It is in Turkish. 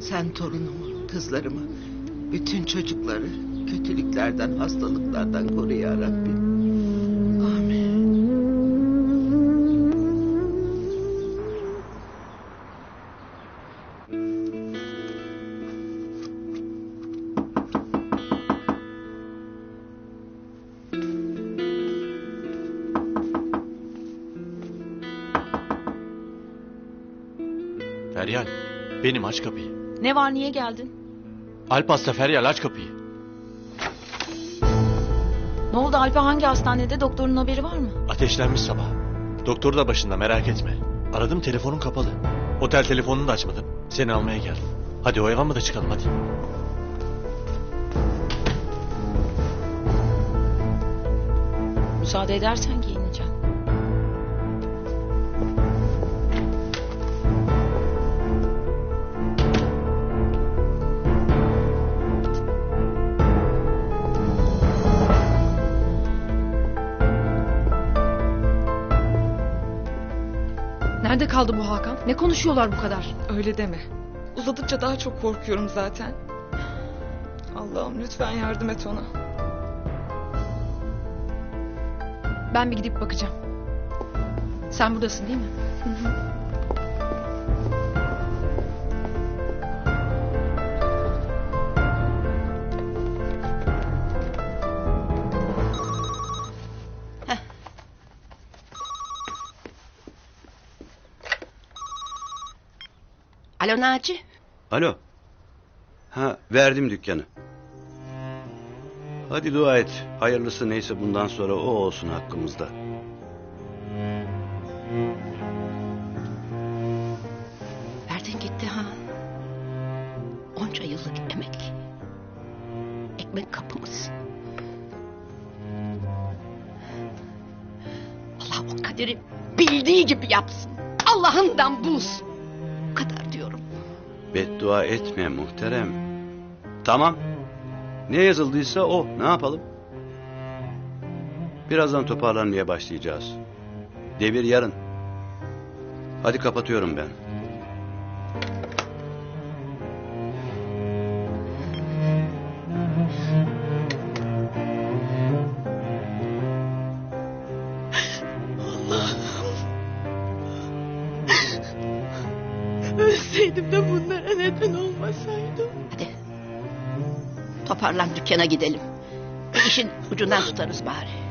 Sen torunumu, kızlarımı, bütün çocukları kötülüklerden, hastalıklardan koru ya Rabbi. Amin. Feryal, benim aç kapıyı. Ne var niye geldin? Alp hasta Feryal aç kapıyı. Ne oldu Alp'e hangi hastanede doktorun haberi var mı? Ateşlenmiş sabah. Doktor da başında merak etme. Aradım telefonun kapalı. Otel telefonunu da açmadım. Seni almaya geldim. Hadi oyalanma da çıkalım hadi. Müsaade edersen giyineceğim. Nerede kaldı bu Hakan? Ne konuşuyorlar bu kadar? Öyle deme. Uzadıkça daha çok korkuyorum zaten. Allah'ım lütfen yardım et ona. Ben bir gidip bakacağım. Sen buradasın değil mi? Alo Naci. Alo. Ha verdim dükkanı. Hadi dua et. Hayırlısı neyse bundan sonra o olsun hakkımızda. Verdin gitti ha. Onca yıllık emek. Ekmek kapımız. Allah o kaderi bildiği gibi yapsın. Allah'ından bulsun. Beddua etme muhterem. Tamam. Ne yazıldıysa o. Ne yapalım? Birazdan toparlanmaya başlayacağız. Devir yarın. Hadi kapatıyorum ben. Ölseydim de bunlara neden olmasaydım. Hadi. Toparlan dükkana gidelim. Bu işin ucundan tutarız bari.